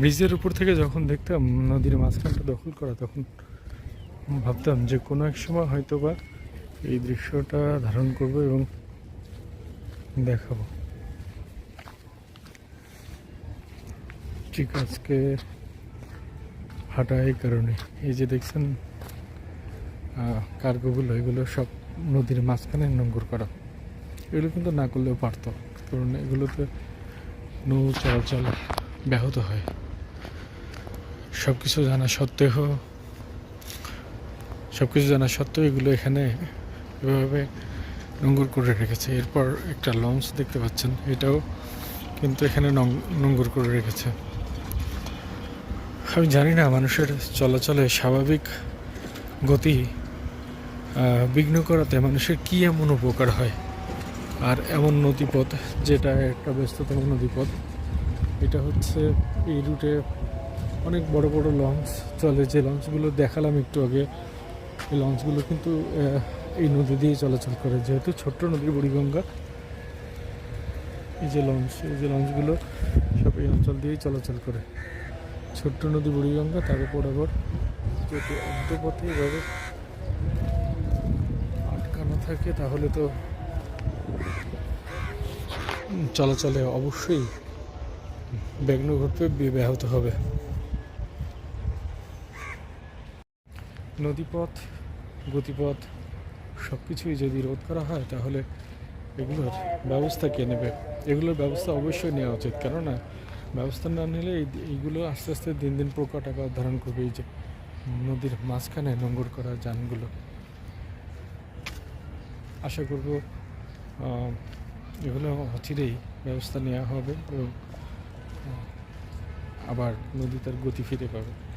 ব্রিজের উপর থেকে যখন দেখতাম নদীর মাঝখানটা দখল করা, তখন ভাবতাম যে কোনো এক সময় হয়তো বা এই দৃশ্যটা ধারণ করব এবং দেখাবো। ঠিক আজকে হাঁটা এই কারণে। এই যে দেখছেন কার্গোগুলো, এগুলো সব নদীর মাঝখানে নোংর করা। এগুলো কিন্তু না করলেও পারতো, কারণ এগুলোতে নৌ চলাচল ব্যাহত হয়। সব কিছু জানা সত্ত্বেও সব কিছু জানা সত্ত্বেও এগুলো এখানে এভাবে নোংর করে রেখেছে। এরপর একটা লঞ্চ দেখতে পাচ্ছেন, এটাও কিন্তু এখানে নোংর করে রেখেছে। আমি জানি না, মানুষের চলাচলে স্বাভাবিক গতি বিঘ্ন করাতে মানুষের কী এমন উপকার হয়? আর এমন নদীপথ, যেটা একটা ব্যস্ততম নদীপথ এটা হচ্ছে এই রুটে অনেক বড় বড় লঞ্চ চলে। যে লঞ্চগুলো দেখালাম একটু আগে, এই লঞ্চগুলো কিন্তু এই নদী দিয়েই চলাচল করে। যেহেতু ছোট্ট নদী বুড়িগঙ্গা, এই যে লঞ্চ, এই যে লঞ্চগুলো সব এই অঞ্চল দিয়েই চলাচল করে। ছোট্ট নদী বুড়িগঙ্গা, তার উপর আবার যদি অর্ধপথে এভাবে আটকানো থাকে, তাহলে তো চলাচলে অবশ্যই বিঘ্ন ঘটবে ব্যাহত হবে। নদীপথ, গতিপথ সব কিছুই যদি রোধ করা হয়, তাহলে এগুলোর ব্যবস্থা কে নেবে? এগুলোর ব্যবস্থা অবশ্যই নেওয়া উচিত। কেননা, ব্যবস্থা না নিলে এইগুলো আস্তে আস্তে দিন দিন প্রকট আকার ধারণ করবে। এই যে নদীর মাঝখানে নোংর করা যানগুলো। আশা করব এগুলো অচিরেই ব্যবস্থা নেওয়া হবে এবং আবার নদী তার গতি ফিরে পাবে।